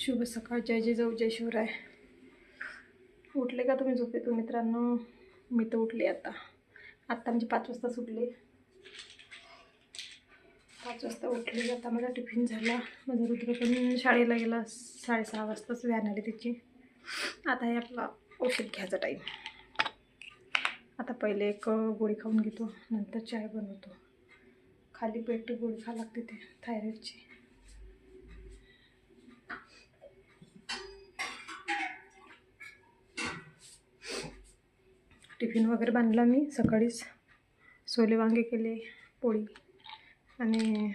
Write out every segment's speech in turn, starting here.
शुभ सकाळ. जय जय जाऊ जय शिवराय. उठले का तुम्ही झोपेतून मित्रांनो? मी तर उठले आता. आत्ता म्हणजे पाच वाजता सुटले. पाच वाजता उठले आता माझा टिफिन झाला. माझा रुद्र पण शाळेला गेला. साडेसहा वाजताच व्हॅन आली त्याची. आता हे आपला औषध घ्यायचा टाईम आता पहिले एक गोळी खाऊन घेतो. नंतर चाय बनवतो. खाली पेट गोळी खा लागते ते थायरॉईडची टिफिन वगैरे बांधला मी. सकाळीच सोले वांगे केले पोळी आणि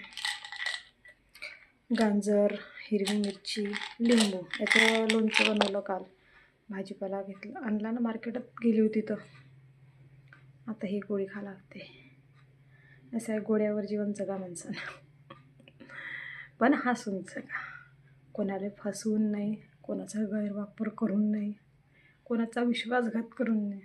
गाजर हिरवी मिरची लिंबू याचं लोणचं बनवलं काल. भाजीपाला घेतला आणला ना मार्केटात गेली होती तर. आता ही गोळी खा लागते. असं आहे गोळ्यावर जीवन जगा माणसानं. पण हसून जगा. कोणाला फसवून नाही कोणाचा गैरवापर करून नाही कोणाचा विश्वासघात करून नाही.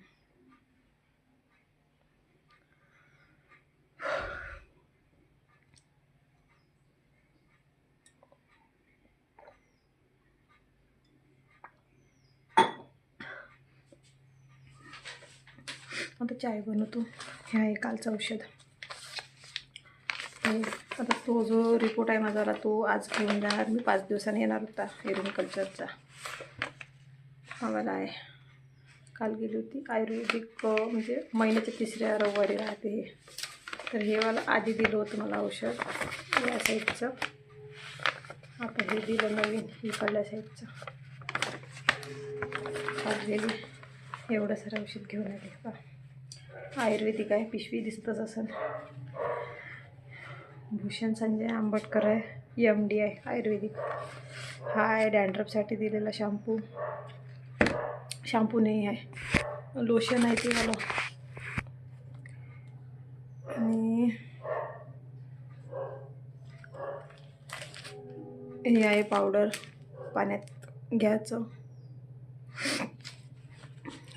आता चाय बनवतो. हे आहे कालचं औषध. हे आता तो जो रिपोर्ट आहे माझा तो आज घेऊन जाणार. मी पाच दिवसांनी येणार होता एरून कल्चरचा आम्हाला आहे. काल गेली होती. आयुर्वेदिक म्हणजे महिन्याच्या तिसऱ्या रविवारी राहते हे. तर हे मला आधी दिलं होतं मला औषध. या साईडचं. आता हे दिलं नवीन इकडल्या साईडचं. काल गेली. एवढं सारं औषध घेऊन आले. का आयुर्वेदिक आहे पिशवी दिसतंच असं भूषण संजय आंबटकर आहे एम डी आहे आयुर्वेदिक. हा आहे डॅन्ड्रफसाठी दिलेला शॅम्पू. शॅम्पू नाही आहे लोशन आहे ते मला आणि हे आहे पावडर. पाण्यात घ्यायचं.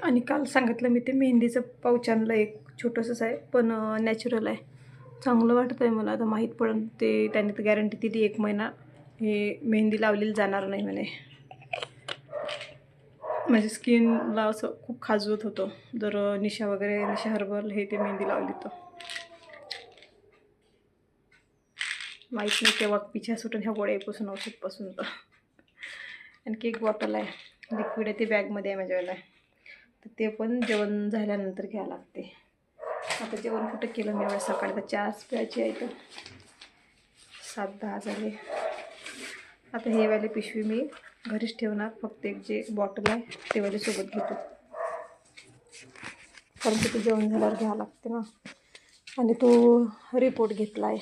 आणि काल सांगितलं मी ते मेहंदीचं पाऊच आणलं एक छोटंसंच आहे पण नॅचरल आहे. चांगलं वाटत आहे मला आता माहीत पडून ते त्याने तर गॅरंटी दिली एक महिना. हे मेहंदी लावलेली जाणार नाही म्हणे. माझ्या स्किनला असं खूप खाजवत होतं. जर निशा वगैरे निशा हर्बल हे ते मेहंदी लावली तर. माहीत नाही केव्हा पिछ्या सुटून ह्या गोळ्यापासून औषधपासून तर. आणखी एक बॉटल आहे. लिक्विड आहे ते बॅगमध्ये आहे माझ्यावाला तर ते पण जेवण झाल्यानंतर घ्यावं लागते. आता जेवण कुठं केलं मी एवढ्या सकाळी? तर चहाच प्यायची आहे तर सात दहा झाले. आता हे वाले पिशवी मी घरीच ठेवणार. फक्त एक जे बॉटल आहे ते वाले सोबत घेतो. कारण की ते जेवण झाल्यावर घ्यावं लागते ना. आणि तो रिपोर्ट घेतला आहे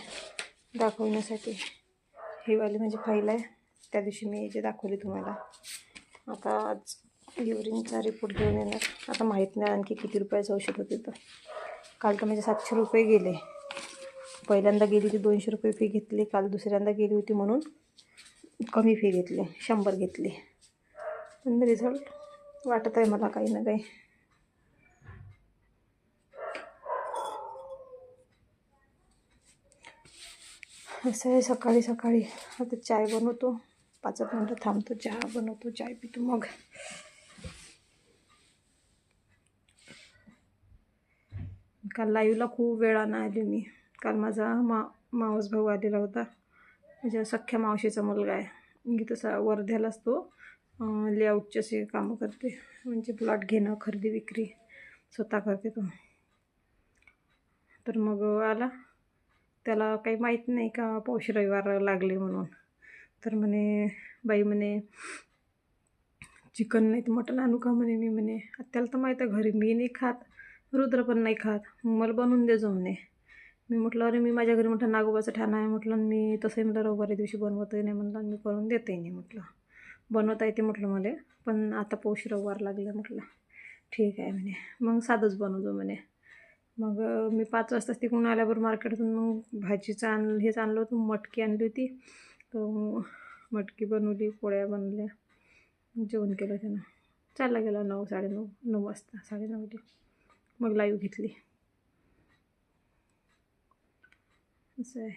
दाखवण्यासाठी. हे वाली माझी फाईल आहे. त्या दिवशी मी जे दाखवली तुम्हाला. आता आज युरिनचा रिपोर्ट घेऊन येणार. आता माहीत नाही आणखी किती रुपयाचं औषध होते तर काल तर म्हणजे सातशे रुपये गेले. पहिल्यांदा गेली होती दोनशे रुपये फी घेतली. काल दुसऱ्यांदा गेली होती म्हणून कमी फी घेतली शंभर घेतली. पण रिझल्ट वाटत आहे मला काही ना काही. असं आहे सकाळी सकाळी आता चाय बनवतो. पाच मिनटं थांबतो चहा बनवतो चाय पितो मग. काल लाईव्हला खूप वेळानं आली मी. काल माझा मा मावस भाऊ आलेला होता. माझ्या सख्ख्या मावशीचा मुलगा आहे. मी तसा वर्ध्यालाच तो लेआउटचे असे कामं करते. म्हणजे प्लॉट घेणं खरेदी विक्री स्वतः करते तो. तर मग आला. त्याला काही माहीत नाही का पौष रविवार लागले म्हणून. तर म्हणे बाई म्हणे चिकन नाही तर मटण आणू का? म्हणे मी म्हणे. त्याला तर माहीत आहे घरी मी नाही खात. रुद्र पण नाही खात. मला बनवून दे जमणे म्हणे मी म्हटलं अरे मी माझ्या घरी म्हटलं नागोबाचं ठाणं आहे. म्हटलं मी तसंही म्हटलं रविवारी दिवशी बनवतही नाही म्हटलं मी करून देतही नाही म्हटलं. बनवता येते म्हटलं मला पण आता पौष रविवार लागलं म्हटलं. ठीक आहे म्हणे. मग साधंच बनवतो म्हणे. मग मी पाच वाजता तिकडून आल्यावर मार्केटतून मग भाजीचं आण हेच आणलं होतं मटकी आणली होती. तर मटकी बनवली पोळ्या बनवल्या. जेवण केलं त्यानं. चालला गेला नऊ साडेनऊ नऊ वाजता साडेनऊला. मग लाईव्ह घेतली. असं आहे.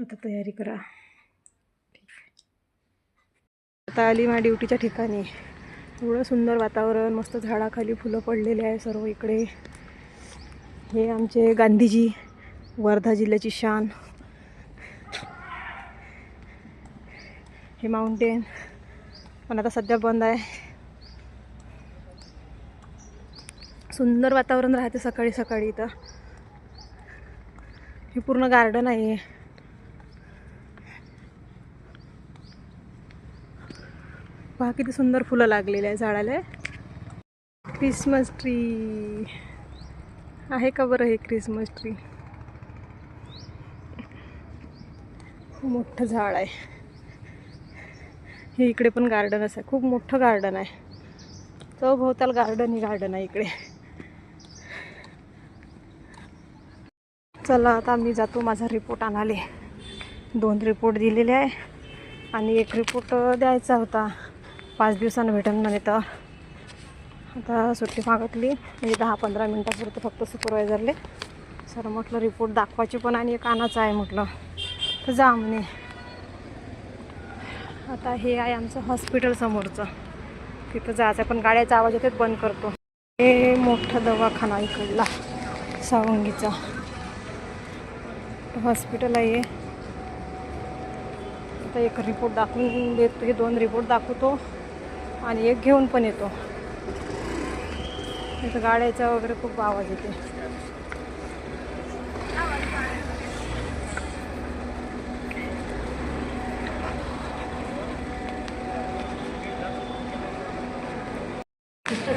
आता तयारी करा. आता आली माझ्या ड्युटीच्या ठिकाणी. एवढं सुंदर वातावरण मस्त झाडाखाली फुलं पडलेले आहे सर्व इकडे. हे आमचे गांधीजी वर्धा जिल्ह्याची शान. हे माउंटेन पण आता सध्या बंद आहे. सुंदर वातावरण राहते सकाळी सकाळी इथं. हे पूर्ण गार्डन आहे. पहा किती सुंदर फुलं लागलेली आहे झाडाला. क्रिसमस ट्री आहे का बरं हे क्रिसमस ट्री मोठं झाड आहे. हे इकडे पण गार्डनच आहे. खूप मोठं गार्डन आहे. चौभोवताल गार्डन ही गार्डन आहे इकडे. चला आता मी जातो माझा रिपोर्ट आणाले दोन रिपोर्ट दिलेले आहे आणि एक रिपोर्ट द्यायचा होता. पाच दिवसानं भेटन म्हणे तर. आता सुट्टी मागतली. म्हणजे दहा पंधरा मिनटापुरतं फक्त सुपरवायझरले सर म्हटलं रिपोर्ट दाखवायची पण आणि एक आणायचं आहे म्हटलं. तर जा म्हणे. आता हे आहे आमचं हॉस्पिटल समोरचं. तिथं जायचं आहे पण गाड्याचा आवाज येते बंद करतो. हे मोठा दवाखाना इकडला सावंगीचा. हॉस्पिटल आहे आता एक रिपोर्ट दाखवून देतो हे दोन रिपोर्ट दाखवतो आणि एक घेऊन पण येतो. इथं गाड्याचा वगैरे खूप आवाज येते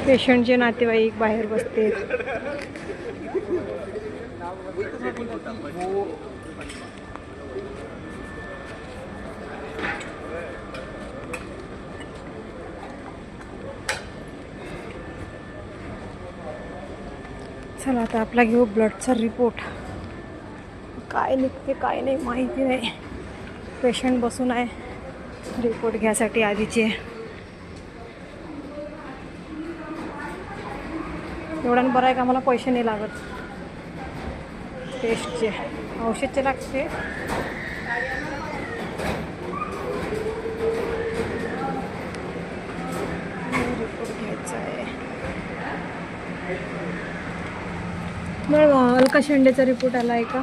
पेशंटचे नातेवाईक बाहेर बसते. चला आता आपला घेऊ ब्लडचा रिपोर्ट. काय निघते काय नाही माहिती नाही. पेशंट बसून आहे. रिपोर्ट घ्यायसाठी आधीचे. एवढ्यानं बरं आहे का? आम्हाला पैसे नाही लागत. टेस्टचे औषधचे लागते. रिपोर्ट घ्यायचा आहे. बरं अलका शेंडेचा रिपोर्ट आला आहे का?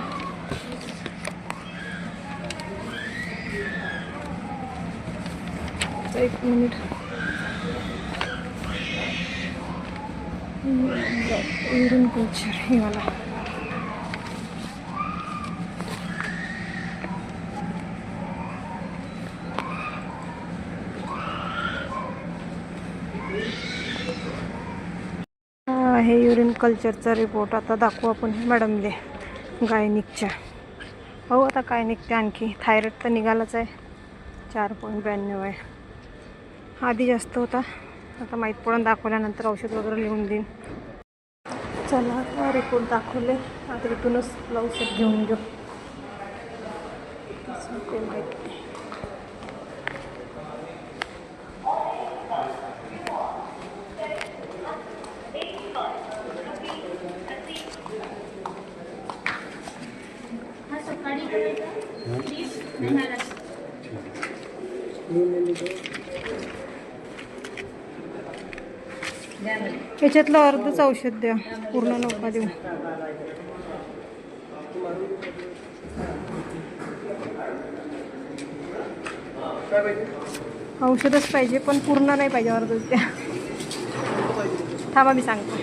एक मिनिट युरिन कल्चर हे मला हे युरिन कल्चरचा रिपोर्ट आता दाखवू आपण मॅडमले गायनिकच्या हो आता काय निघते आणखी थायरॉईड तर निघालाच आहे. चार पॉईंट ब्याण्णव आहे. आधी जास्त होता. आता माहीत पडून दाखवल्यानंतर औषध वगैरे लिहून देईन. चला आता रिपोर्ट दाखवले. आता इथूनच औषध घेऊन घेऊ. असं काही नाही. याच्यातलं अर्धच औषध द्या. पूर्ण नका देऊ औषधच पाहिजे पण पूर्ण नाही पाहिजे अर्धच द्या. थांबा मी सांगतो.